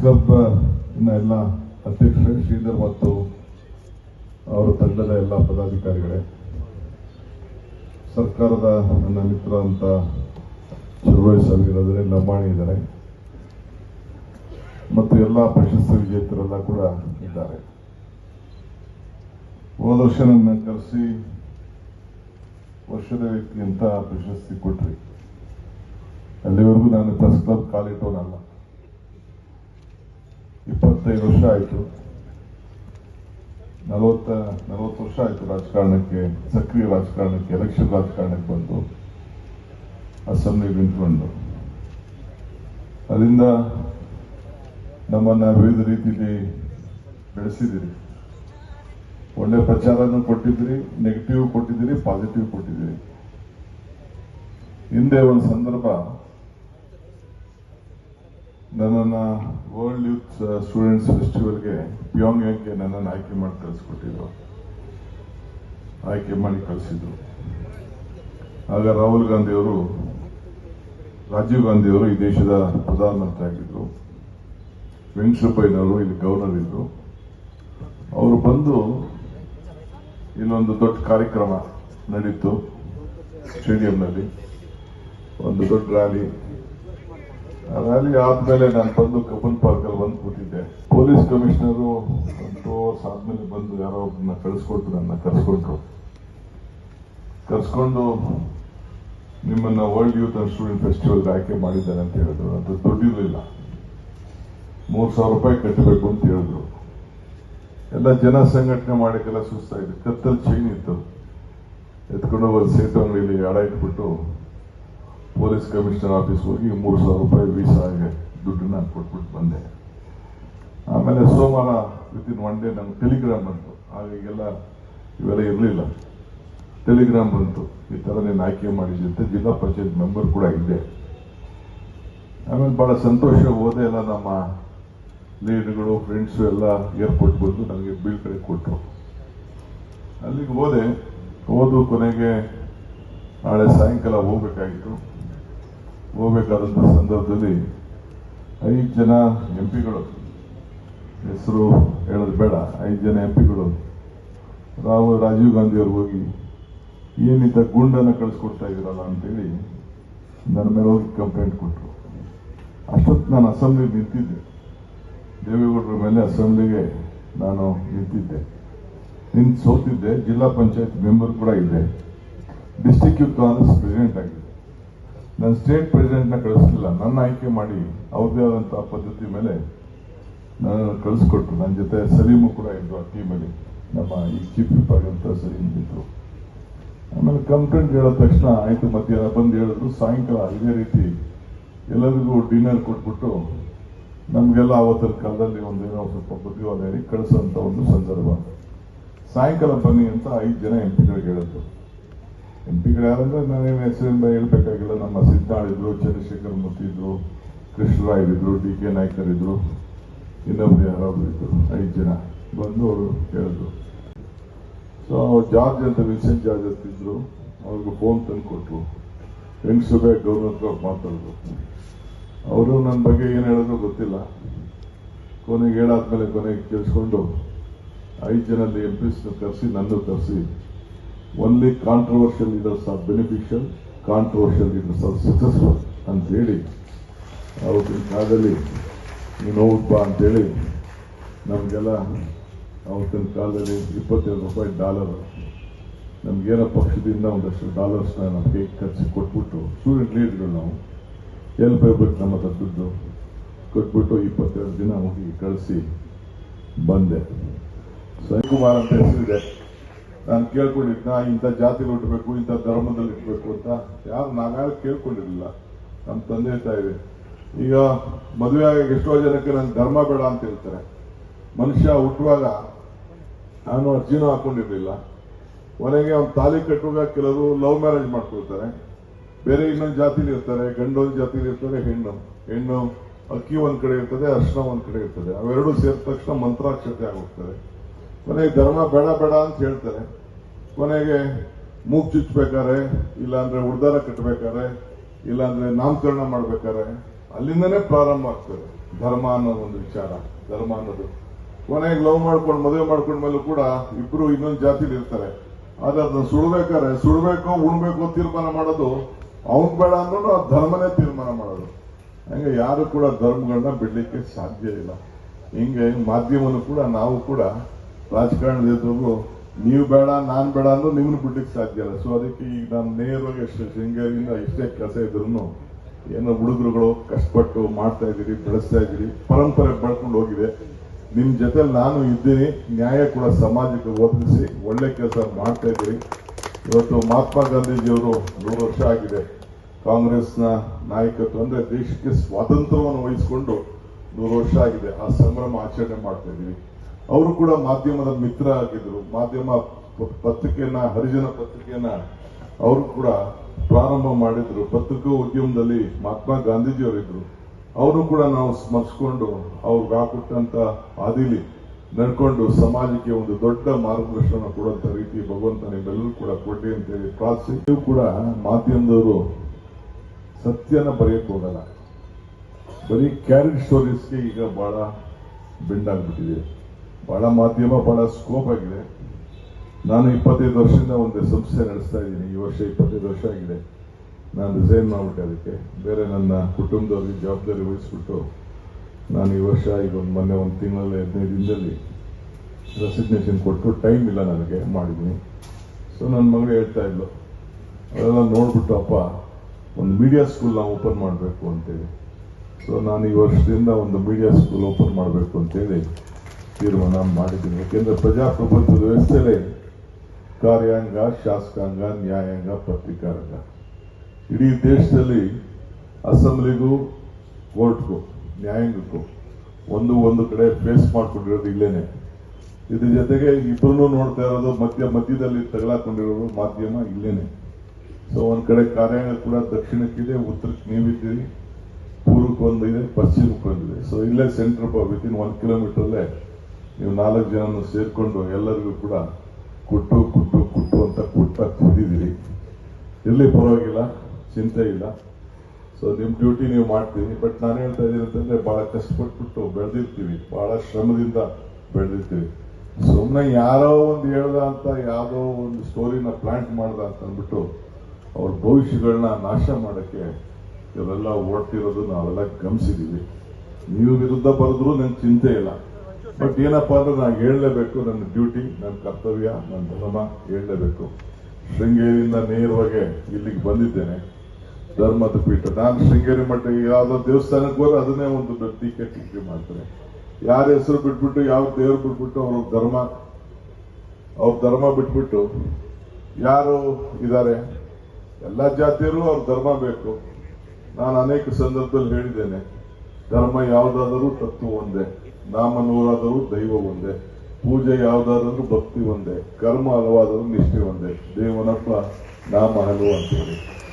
Club ಎಲ್ಲ ಅಧ್ಯಕ್ಷರೇ ಶ್ರೀಧರ್ ಮತ್ತು ಅವರ ತಂಡದ ಎಲ್ಲ ಪದಾಧಿಕಾರಿಗಳೇ, ಸರ್ಕಾರದ ನನ್ನ ಮಿತ್ರ ಅಂತ ಚಲುವಳಿ ಸಾವಿರದ್ರೆ ಲಂಬಾಣಿ ಇದ್ದಾರೆ. ಮತ್ತು ಎಲ್ಲ ಪ್ರಶಸ್ತಿ ವಿಜೇತರೆಲ್ಲ ಕೂಡ ಇದ್ದಾರೆ. ಹೋದ ವರ್ಷ ನನ್ನ ಕರೆಸಿ ವರ್ಷದ ವ್ಯಕ್ತಿ ಅಂತ ಪ್ರಶಸ್ತಿ ಕೊಟ್ರಿ. ಅಲ್ಲಿವರೆಗೂ ನಾನು ಪ್ರೆಸ್ ಕ್ಲಬ್ ಕಾಲಿಟ್ಟವನಲ್ಲ ಇಪ್ಪತ್ತೈದು ವರ್ಷ ಆಯಿತು ನಲವತ್ತ ನಲವತ್ತು ವರ್ಷ ಆಯಿತು ರಾಜಕಾರಣಕ್ಕೆ ಸಕ್ರಿಯ ರಾಜಕಾರಣಕ್ಕೆ ಎಲೆಕ್ಷನ್ ರಾಜಕಾರಣಕ್ಕೆ ಬಂದು ಅಸೆಂಬ್ಲಿ ನಿಂತ್ಕೊಂಡು ಅದರಿಂದ ನಮ್ಮನ್ನ ವಿವಿಧ ರೀತಿಯಲ್ಲಿ ಬೆಳೆಸಿದಿರಿ ಒಳ್ಳೆ ಪ್ರಚಾರನೂ ಕೊಟ್ಟಿದ್ದೀರಿ ನೆಗೆಟಿವ್ ಕೊಟ್ಟಿದ್ದೀರಿ ಪಾಸಿಟಿವ್ ಕೊಟ್ಟಿದ್ದೀರಿ ಹಿಂದೆ ಒಂದು ಸಂದರ್ಭ ನನ್ನನ್ನು ವರ್ಲ್ಡ್ ಯೂತ್ ಸ್ಟೂಡೆಂಟ್ಸ್ ಫೆಸ್ಟಿವಲ್ಗೆ ಪ್ಯಾಂಗ್ ಯಾಕೆ ನನ್ನನ್ನು ಆಯ್ಕೆ ಮಾಡಿ ಕಳಿಸ್ಕೊಟ್ಟಿದ್ರು. ಆಯ್ಕೆ ಮಾಡಿ ಕಳಿಸಿದ್ರು. ಆಗ ರಾಹುಲ್ ಗಾಂಧಿಯವರು, ರಾಜೀವ್ ಗಾಂಧಿಯವರು ಈ ದೇಶದ ಪ್ರಧಾನಮಂತ್ರಿ ಆಗಿದ್ರು. ವೆಂಕಟರಪ್ಪಯ್ಯನವರು ಇಲ್ಲಿ ಗವರ್ನರ್ ಇದ್ರು. ಅವರು ಬಂದು ಇಲ್ಲೊಂದು ದೊಡ್ಡ ಕಾರ್ಯಕ್ರಮ ನಡೀತು ಸ್ಟೇಡಿಯಂನಲ್ಲಿ. ಒಂದು ದೊಡ್ಡ ರ್ಯಾಲಿ. ರ್ಯಾಲಿ ಆದ್ಮೇಲೆ ನಾನು ಬಂದು ಕಬ್ಬನ್ ಪಾರ್ಕ್ ಅಲ್ಲಿ ಬಂದು ಕೂತಿದ್ದೆ. ಪೊಲೀಸ್ ಕಮಿಷನರು ಟೂ ಅವರ್ಸ್ ಆದ್ಮೇಲೆ ಬಂದು ಯಾರೋ ಒಬ್ಬನ ಕಳಿಸ್ಕೊಟ್ರು ನನ್ನ ಕರ್ಸ್ಕೊಟ್ರು. ಕರ್ಸ್ಕೊಂಡು ನಿಮ್ಮನ್ನ world youth and student festival ಆಯ್ಕೆ ಮಾಡಿದ್ದಾರೆ ಅಂತ ಹೇಳಿದ್ರು. ಅದು ದುಡ್ಡಿರಲಿಲ್ಲ ಮೂರು ಸಾವಿರ ರೂಪಾಯಿ ಕಟ್ಟಬೇಕು ಅಂತ ಹೇಳಿದ್ರು. ಎಲ್ಲ ಜನ ಸಂಘಟನೆ ಮಾಡಕ್ಕೆಲ್ಲ ಸುಸ್ತಾಯಿದೆ ಕತ್ತಲ್ಲಿ ಚೈನ್ ಇತ್ತು. ಎತ್ಕೊಂಡು ಹೋಗಿ ಸೇತು ಅಂಗಡಿಯಲ್ಲಿ ಅಡ ಇಟ್ಬಿಟ್ಟು ಪೊಲೀಸ್ ಕಮಿಷನರ್ ಆಫೀಸ್ ಹೋಗಿ ಮೂರು ಸಾವಿರ ರೂಪಾಯಿ ವೀಸಾಗೆ ದುಡ್ಡನ್ನ ಕೊಟ್ಬಿಟ್ಟು ಬಂದೆ. ಆಮೇಲೆ ಸೋಮವಾರ ವಿತಿನ್ ಒನ್ ಡೇ ನಂಗೆ ಟೆಲಿಗ್ರಾಮ್ ಬಂತು. ಆಗ ಈಗೆಲ್ಲ ಇವೆಲ್ಲ ಇರಲಿಲ್ಲ. ಟೆಲಿಗ್ರಾಮ್ ಬಂತು. ಈ ಥರ ನೀನು ಆಯ್ಕೆ ಮಾಡಿದ್ದೆ ಅಂತ ಜಿಲ್ಲಾ ಪಂಚಾಯತ್ ಮೆಂಬರ್ ಕೂಡ ಇದ್ದೆ. ಆಮೇಲೆ ಭಾಳ ಸಂತೋಷ. ಹೋದೆ ಎಲ್ಲ ನಮ್ಮ ಲೀಡ್ಗಳು ಫ್ರೆಂಡ್ಸು ಎಲ್ಲ ಏರ್ಪೋರ್ಟ್ ಬಂದು ನನಗೆ ಬಿಲ್ ಕಡೆ ಕೊಟ್ಟರು ಅಲ್ಲಿಗೆ ಹೋದೆ. ಹೋದು ಕೊನೆಗೆ ನಾಳೆ ಸಾಯಂಕಾಲ ಹೋಗ್ಬೇಕಾಗಿತ್ತು. ಹೋಗ್ಬೇಕಾದಂಥ ಸಂದರ್ಭದಲ್ಲಿ ಐದು ಜನ ಎಂ ಪಿಗಳು ಹೆಸರು ಹೇಳೋದು ಬೇಡ, ಐದು ಜನ ಎಂ ಪಿಗಳು ರಾಹುಲ್, ರಾಜೀವ್ ಗಾಂಧಿ ಅವ್ರು ಹೋಗಿ ಏನಿದ್ದ ಗುಂಡನ್ನು ಕಳಿಸ್ಕೊಡ್ತಾ ಇದ್ದೀರಲ್ಲ ಅಂತೇಳಿ ನನ್ನ ಮೇಲೆ ಹೋಗಿ ಕಂಪ್ಲೇಂಟ್ ಕೊಟ್ಟರು ಅಷ್ಟೊತ್ತು ನಾನು ಅಸೆಂಬ್ಲಿ ನಿಂತಿದ್ದೆ. ದೇವೇಗೌಡರ ಮೇಲೆ ಅಸೆಂಬ್ಲಿಗೆ ನಾನು ನಿಂತಿದ್ದೆ. ನಿಂತು ಸೋತಿದ್ದೆ, ಜಿಲ್ಲಾ ಪಂಚಾಯತ್ ಮೆಂಬರ್ ಕೂಡ ಇದ್ದೆ ಡಿಸ್ಟಿಕ್ ಯೂತ್ ಕಾಂಗ್ರೆಸ್ ಪ್ರೆಸಿಡೆಂಟ್ ಆಗಿದೆ. ನಾನು ಸ್ಟೇಟ್ ಪ್ರೆಸಿಡೆಂಟ್ನ ಕಳಿಸ್ಲಿಲ್ಲ. ನನ್ನ ಆಯ್ಕೆ ಮಾಡಿ ಅವ್ರದೇ ಆದಂತಹ ಪದ್ಧತಿ ಮೇಲೆ ನನ್ನನ್ನು ಕಳಿಸ್ಕೊಟ್ರು. ನನ್ನ ಜೊತೆ ಸಲೀಮು ಕೂಡ ಇದ್ದರು ಆ ಟೀಮಲ್ಲಿ ನಮ್ಮ ಈ ಚೀಫ್ ವಿಪ್ ಆಗಿರುವಂಥ ಸಲೀಮ್ ಇದ್ರು. ಆಮೇಲೆ ಕಂಪ್ಲೇಂಟ್ ಹೇಳಿದ ತಕ್ಷಣ ಆಯ್ತು, ಮಧ್ಯಾಹ್ನ ಬಂದು ಹೇಳಿದ್ರು, ಸಾಯಂಕಾಲ ಇದೇ ರೀತಿ ಎಲ್ಲರಿಗೂ ಡಿನ್ನರ್ ಕೊಟ್ಬಿಟ್ಟು ನಮಗೆಲ್ಲ ಅವತ್ತಿನ ಕಾಲದಲ್ಲಿ ಒಂದೇನೋ ಸ್ವಲ್ಪ ಬುದ್ಧಿವಾದ ಹೇಳಿ ಕಳಿಸೋಂಥ ಒಂದು ಸಂದರ್ಭ. ಸಾಯಂಕಾಲ ಬನ್ನಿ ಅಂತ ಐದು ಜನ ಎಂ ಪಿಗಳಿಗೆ ಹೇಳಿದ್ರು. ಎಂ ಯಾರಂದ್ರೆ ನಾನೇನು ಹೆಸರಿಂದ ಹೇಳ್ಬೇಕಾಗಿಲ್ಲ. ನಮ್ಮ ಸಿದ್ದಾಳ್ ಇದ್ರು ಚಂದ್ರಶೇಖರ್ ಮೂರ್ತಿ ಇದ್ರು ಕೃಷ್ಣರಾಯ್ ಇದ್ರು ಡಿ ಕೆ ನಾಯ್ಕರ್ ಇದ್ರು, ಇನ್ನೊಬ್ರು ಯಾರಾದ್ರು ಇದ್ರು, ಐದು ಜನ ಬಂದು ಅವರು ಹೇಳಿದ್ರು ಸೊ ಜಾರ್ಜ್ ಅಂತ ವಿನ್ಸೆಂಟ್ ಜಾರ್ಜ್ ಅಂತ ಇದ್ರು. ಅವ್ರಿಗೆ ಫೋನ್ ತಂದು ಕೊಟ್ರು. ಹೆಂಗಸುಬೆ ಗೌರ್ನರ್ ಹತ್ರ ಮಾತಾಡಿದ್ರು. ಅವರು ನನ್ನ ಬಗ್ಗೆ ಏನು ಹೇಳಿದ್ರು ಗೊತ್ತಿಲ್ಲ. ಕೊನೆಗೆ ಹೇಳಾದ್ಮೇಲೆ ಕೊನೆಗೆ ಕೇಳಿಸ್ಕೊಂಡು, ಐದು ಜನದಲ್ಲಿ ಎಂ ಪಿಸ್ನ ಕರೆಸಿ ನನ್ನ ಕರೆಸಿ. Only controversial leaders are beneficial controversial leaders are successful ಅಂತ ಹೇಳಿ ಅವತ್ತಿನ ಕಾಲದಲ್ಲಿ ನೀನು ಬಾ ಅಂತೇಳಿ ನಮಗೆಲ್ಲ ಅವತ್ತಿನ ಕಾಲದಲ್ಲಿ ಇಪ್ಪತ್ತೆರಡು ರೂಪಾಯಿ ಡಾಲರ್ ನಮಗೇನೋ ಪಕ್ಷದಿಂದ ಒಂದಷ್ಟು ಡಾಲರ್ಸ್ನ ನಮಗೆ ಖರ್ಚು ಕೊಟ್ಬಿಟ್ಟು ಸ್ಟೂಡೆಂಟ್ ಲೀಡ್ಗಳು ನಾವು ಎಲ್ಲಿ ಬರ್ಬೇಕು ನಮ್ಮ ಹತ್ರ ದುಡ್ಡು ಕೊಟ್ಬಿಟ್ಟು ಇಪ್ಪತ್ತೆರಡು ದಿನ ಹೋಗಿ ಕಳಿಸಿ ಬಂದೆ. ಕುಮಾರ್ ಅಂತ ಹೆಸರಿದೆ. ನಾನು ಕೇಳ್ಕೊಂಡಿದ್ದ ಇಂಥ ಜಾತಿಲಿ ಹುಟ್ಟಬೇಕು, ಇಂಥ ಧರ್ಮದಲ್ಲಿ ಇರಬೇಕು ಅಂತ. ಯಾರು ನಾವ್ಯಾರು ಕೇಳ್ಕೊಂಡಿರಲಿಲ್ಲ. ನಮ್ಮ ತಂದೆ ತಾಯಿ ಈಗ ಮದುವೆ ಆಗಿ ಎಷ್ಟೋ ಜನಕ್ಕೆ ನನ್ನ ಧರ್ಮ ಬೇಡ ಅಂತ ಹೇಳ್ತಾರೆ. ಮನುಷ್ಯ ಹುಟ್ಟುವಾಗ ನಾನು ಅರ್ಜಿನೂ ಹಾಕೊಂಡಿರಲಿಲ್ಲ. ಕೊನೆಗೆ ಅವ್ನು ತಾಲಿ ಕಟ್ಟುವಾಗ ಕೆಲವರು ಲವ್ ಮ್ಯಾರೇಜ್ ಮಾಡ್ಕೊಳ್ತಾರೆ. ಬೇರೆ ಇನ್ನೊಂದು ಜಾತಿಲಿ ಇರ್ತಾರೆ ಗಂಡು ಒಂದು ಜಾತಿಲಿ ಇರ್ತಾರೆ, ಹೆಣ್ಣು. ಹೆಣ್ಣು ಅಕ್ಕಿ ಒಂದು ಕಡೆ ಇರ್ತದೆ, ಅರ್ಶನ ಒಂದು ಕಡೆ ಇರ್ತದೆ. ಅವೆರಡು ಸೇರಿದ ತಕ್ಷಣ ಮಂತ್ರಾಕ್ಷತೆ ಆಗೋಗ್ತದೆ. ಕೊನೆಗೆ ಧರ್ಮ ಬೇಡ ಬೇಡ ಅಂತ ಹೇಳ್ತಾರೆ. ಕೊನೆಗೆ ಮೂಗ್ ಚುಚ್ಬೇಕಾರೆ, ಇಲ್ಲಾಂದ್ರೆ ಉಡ್ದಾರ ಕಟ್ಟಬೇಕಾರೆ ಇಲ್ಲಾಂದ್ರೆ ನಾಮಕರಣ ಮಾಡ್ಬೇಕಾರೆ, ಅಲ್ಲಿಂದನೇ ಪ್ರಾರಂಭ ಆಗ್ತದೆ ಧರ್ಮ ಅನ್ನೋ ಒಂದು ವಿಚಾರ, ಧರ್ಮ ಅನ್ನೋದು. ಕೊನೆಗೆ ಲವ್ ಮಾಡ್ಕೊಂಡು, ಮದುವೆ ಮಾಡ್ಕೊಂಡ ಮೇಲೂ ಕೂಡ ಇಬ್ರು ಇನ್ನೊಂದು ಜಾತಿಲಿ ಇರ್ತಾರೆ. ಆದ್ರೆ ಅದನ್ನ ಸುಡ್ಬೇಕಾರೆ ಸುಡ್ಬೇಕು ಉಣ್ಬೇಕು ತೀರ್ಮಾನ ಮಾಡೋದು ಅವನ್ ಬೇಡ ಅನ್ನೋದು ಆ ಧರ್ಮನೇ ತೀರ್ಮಾನ ಮಾಡೋದು. ಹಂಗೆ ಯಾರು ಕೂಡ ಧರ್ಮಗಳನ್ನ ಬಿಡ್ಲಿಕ್ಕೆ ಸಾಧ್ಯ ಇಲ್ಲ. ಹಿಂಗೆ ಮಾಧ್ಯಮನು ಕೂಡ, ನಾವು ಕೂಡ ರಾಜಕಾರಣದಿದ್ದವರು ನೀವು ಬೇಡ, ನಾನ್ ಬೇಡ ಅಂದ್ರೆ ನಿಮ್ಮನ್ನು ಬಿಡ್ಲಿಕ್ಕೆ ಸಾಧ್ಯ ಇಲ್ಲ. ಸೊ ಅದಕ್ಕೆ ಈಗ ನಾನು ನೇರವಾಗಿ ಎಷ್ಟು ಶೃಂಗೇರಿಯಿಂದ ಎಷ್ಟೇ ಕೆಲಸ ಇದ್ರು ಏನೋ ಹುಡುಗರುಗಳು ಕಷ್ಟಪಟ್ಟು ಮಾಡ್ತಾ ಇದ್ದೀರಿ, ಬೆಳೆಸ್ತಾ ಇದ್ದೀರಿ, ಪರಂಪರೆ ಬಳ್ಕೊಂಡು ಹೋಗಿದೆ. ನಿಮ್ ಜೊತೆ ನಾನು ಇದ್ದೀನಿ, ನ್ಯಾಯ ಕೂಡ ಸಮಾಜಕ್ಕೆ ಒದಗಿಸಿ, ಒಳ್ಳೆ ಕೆಲಸ ಮಾಡ್ತಾ ಇದ್ದೀರಿ. ಇವತ್ತು ಮಹಾತ್ಮ ಗಾಂಧೀಜಿಯವರು ನೂರು ವರ್ಷ ಆಗಿದೆ. ಕಾಂಗ್ರೆಸ್ನ ನಾಯಕತ್ವ ಅಂದರೆ ದೇಶಕ್ಕೆ ಸ್ವಾತಂತ್ರ್ಯವನ್ನು ವಹಿಸಿಕೊಂಡು ನೂರು ವರ್ಷ ಆಗಿದೆ. ಆ ಸಂಭ್ರಮ ಆಚರಣೆ ಮಾಡ್ತಾ ಇದ್ದೀವಿ. ಅವರು ಕೂಡ ಮಾಧ್ಯಮದ ಮಿತ್ರ ಆಗಿದ್ರು. ಮಾಧ್ಯಮ ಪತ್ರಿಕೆಯನ್ನ, ಹರಿಜನ ಪತ್ರಿಕೆಯನ್ನ ಅವರು ಕೂಡ ಪ್ರಾರಂಭ ಮಾಡಿದ್ರು. ಪತ್ರಿಕಾ ಉದ್ಯಮದಲ್ಲಿ ಮಹಾತ್ಮ ಗಾಂಧೀಜಿಯವರಿದ್ರು. ಅವರು ಕೂಡ ನಾವು ಸ್ಮರಿಸ್ಕೊಂಡು ಅವ್ರಿಗೆ ಹಾಕೊಟ್ಟಂತ ಹಾದಿಲಿ ನಡ್ಕೊಂಡು ಸಮಾಜಕ್ಕೆ ಒಂದು ದೊಡ್ಡ ಮಾರ್ಗದರ್ಶನ ಕೊಡುವಂತ ರೀತಿ ಭಗವಂತ ನಿಮ್ಮೆಲ್ಲರೂ ಕೂಡ ಕೊಡಿ ಅಂತ ಹೇಳಿ ಪ್ರಾರ್ಥಿಸಿ. ನೀವು ಕೂಡ ಮಾಧ್ಯಮದವರು ಸತ್ಯನ ಬರೆಯಕ್ಕೆ ಹೋಗಲ್ಲ. ಬರೀ ಕ್ಯಾರೆಟ್ ಸ್ಟೋರೀಸ್ಗೆ ಈಗ ಬಹಳ ಬೆಂಡ್ ಬಹಳ ಮಾಧ್ಯಮ, ಬಹಳ ಸ್ಕೋಪ್ ಆಗಿದೆ. ನಾನು ಇಪ್ಪತ್ತೈದು ವರ್ಷದಿಂದ ಒಂದು ಸಂಸ್ಥೆ ನಡೆಸ್ತಾ ಇದ್ದೀನಿ. ಈ ವರ್ಷ ಇಪ್ಪತ್ತೈದು ವರ್ಷ ಆಗಿದೆ. ನಾನು ರಿಸೈನ್ ಮಾಡ್ಬಿಟ್ಟೆ ಅದಕ್ಕೆ. ಬೇರೆ ನನ್ನ ಕುಟುಂಬದವ್ರಿಗೆ ಜವಾಬ್ದಾರಿ ವಹಿಸ್ಬಿಟ್ಟು ನಾನು ಈ ವರ್ಷ ಈಗ ಒಂದು ಮೊನ್ನೆ ಒಂದು ತಿಂಗಳಲ್ಲಿ ಹದಿನೈದು ದಿನದಲ್ಲಿ ರೆಸಿಗ್ನೇಷನ್ ಕೊಟ್ಟು ಟೈಮ್ ಇಲ್ಲ ನನಗೆ ಮಾಡಿದ್ದೀನಿ. ಸೊ ನನ್ನ ಮಗಳು ಹೇಳ್ತಾ ಇದ್ಲು ಅದೆಲ್ಲ ನೋಡ್ಬಿಟ್ಟು ಅಪ್ಪ, ಒಂದು ಮೀಡಿಯಾ ಸ್ಕೂಲ್ ನಾವು ಓಪನ್ ಮಾಡಬೇಕು ಅಂತೇಳಿ. ಸೊ ನಾನು ಈ ವರ್ಷದಿಂದ ಒಂದು ಮೀಡಿಯಾ ಸ್ಕೂಲ್ ಓಪನ್ ಮಾಡಬೇಕು ಅಂತೇಳಿ ತೀರ್ಮಾನ ಮಾಡಿದ್ದೀನಿ. ಯಾಕೆಂದ್ರೆ ಪ್ರಜಾಪ್ರಭುತ್ವದ ವ್ಯವಸ್ಥೆಯಲ್ಲಿ ಕಾರ್ಯಾಂಗ, ಶಾಸಕಾಂಗ, ನ್ಯಾಯಾಂಗ, ಪತ್ರಿಕಾರಂಗ. ಇಡೀ ದೇಶದಲ್ಲಿ ಅಸೆಂಬ್ಲಿಗೂ, ಕೋರ್ಟ್ಗೂ, ನ್ಯಾಯಾಂಗಕ್ಕೂ ಒಂದು ಒಂದು ಕಡೆ ಫೇಸ್ ಮಾಡಿಕೊಂಡಿರೋದು ಇಲ್ಲೇನೆ. ಇದ್ರ ಜೊತೆಗೆ ಇಬ್ಬರನ್ನು ನೋಡ್ತಾ ಇರೋದು ಮಧ್ಯ ಮಧ್ಯದಲ್ಲಿ ತಗಲಾಕೊಂಡಿರೋದು ಮಾಧ್ಯಮ ಇಲ್ಲೇನೆ. ಸೊ ಒಂದ್ ಕಡೆ ಕಾರ್ಯಾಂಗ ಕೂಡ ದಕ್ಷಿಣಕ್ಕಿದೆ ಉತ್ತರಕ್ಕೆ ನೀವಿದ್ದೀರಿ. ಪೂರ್ವಕ್ಕೆ ಒಂದಿದೆ, ಪಶ್ಚಿಮಕ್ಕೆ ಒಂದಿದೆ. ಸೊ ಇಲ್ಲೇ centre within one kilometre ಅಲ್ಲೇ ನೀವು ನಾಲ್ಕು ಜನನು ಸೇರಿಕೊಂಡು ಎಲ್ಲರಿಗೂ ಕೂಡ ಕುಟ್ಟು ಕುಟ್ಟು ಕುಟ್ಟು ಅಂತ ಕುಟ್ಟ ಕೂತಿದ್ದೀರಿ. ಎಲ್ಲಿ ಪರವಾಗಿಲ್ಲ, ಚಿಂತೆ ಇಲ್ಲ. ಸೊ ನಿಮ್ಮ ಡ್ಯೂಟಿ ನೀವು ಮಾಡ್ತೀವಿ ಬಟ್ ನಾನು ಹೇಳ್ತಾ ಇದ್ದೀನಿ ಅಂತಂದರೆ ಬಹಳ ಕಷ್ಟಪಟ್ಬಿಟ್ಟು ಬೆಳೆದಿರ್ತೀವಿ. ಬಹಳ ಶ್ರಮದಿಂದ ಬೆಳೆದಿರ್ತೀವಿ. ಸುಮ್ಮನೆ ಯಾರೋ ಒಂದು ಹೇಳ್ದ ಅಂತ, ಯಾವುದೋ ಒಂದು ಸ್ಟೋರಿನ ಪ್ಲಾಂಟ್ ಮಾಡ್ದ ಅಂತ ಅಂದ್ಬಿಟ್ಟು ಅವ್ರ ಭವಿಷ್ಯಗಳನ್ನ ನಾಶ ಮಾಡಕ್ಕೆ ಇವರೆಲ್ಲ ಓಡ್ತಿರೋದು ನಾವೆಲ್ಲ ಗಮನಿಸಿದೀವಿ ನೀವು ವಿರುದ್ಧ ಬರೆದ್ರು ನಂಗೆ ಚಿಂತೆ ಇಲ್ಲ. ಬಟ್ ಏನಪ್ಪಾ ಅಂದ್ರೆ ನಾನು ಹೇಳಲೇಬೇಕು ನನ್ನ ಡ್ಯೂಟಿ ನನ್ನ ಕರ್ತವ್ಯ, ನನ್ನ ಧರ್ಮ ಹೇಳಲೇಬೇಕು. ಶೃಂಗೇರಿಯಿಂದ ನೇರವಾಗಿ ಇಲ್ಲಿಗೆ ಬಂದಿದ್ದೇನೆ. ಧರ್ಮದ ಪೀಠ. ನಾನು ಶೃಂಗೇರಿ ಮಠ ಯಾವುದೋ ದೇವಸ್ಥಾನಕ್ಕೆ ಹೋದ್ರೆ ಅದನ್ನೇ ಒಂದು ಟೀಕೆ ಟೀಕೆ ಮಾಡ್ತಾರೆ. ಯಾರ ಹೆಸರು ಬಿಟ್ಬಿಟ್ಟು, ಯಾವ ದೇವರು ಬಿಟ್ಬಿಟ್ಟು ಅವ್ರ ಧರ್ಮ ಅವ್ರ ಧರ್ಮ ಬಿಟ್ಬಿಟ್ಟು ಯಾರು ಇದ್ದಾರೆ? ಎಲ್ಲ ಜಾತಿಯರು ಅವ್ರ ಧರ್ಮ ಬೇಕು. ನಾನು ಅನೇಕ ಸಂದರ್ಭದಲ್ಲಿ ಹೇಳಿದ್ದೇನೆ, ಧರ್ಮ ಯಾವುದಾದರೂ ತತ್ವ ಒಂದೇ. ನಾಮ ನೂರಾದರೂ ದೈವ ಒಂದೇ. ಪೂಜೆ ಯಾವ್ದಾದ್ರೂ ಭಕ್ತಿ ಒಂದೇ. ಕರ್ಮ ಹಲವಾದರೂ ನಿಷ್ಠೆ ಒಂದೇ. ದೇವನಪ್ಪ, ನಾಮ ಹಲವು ಅಂತೇಳಿ.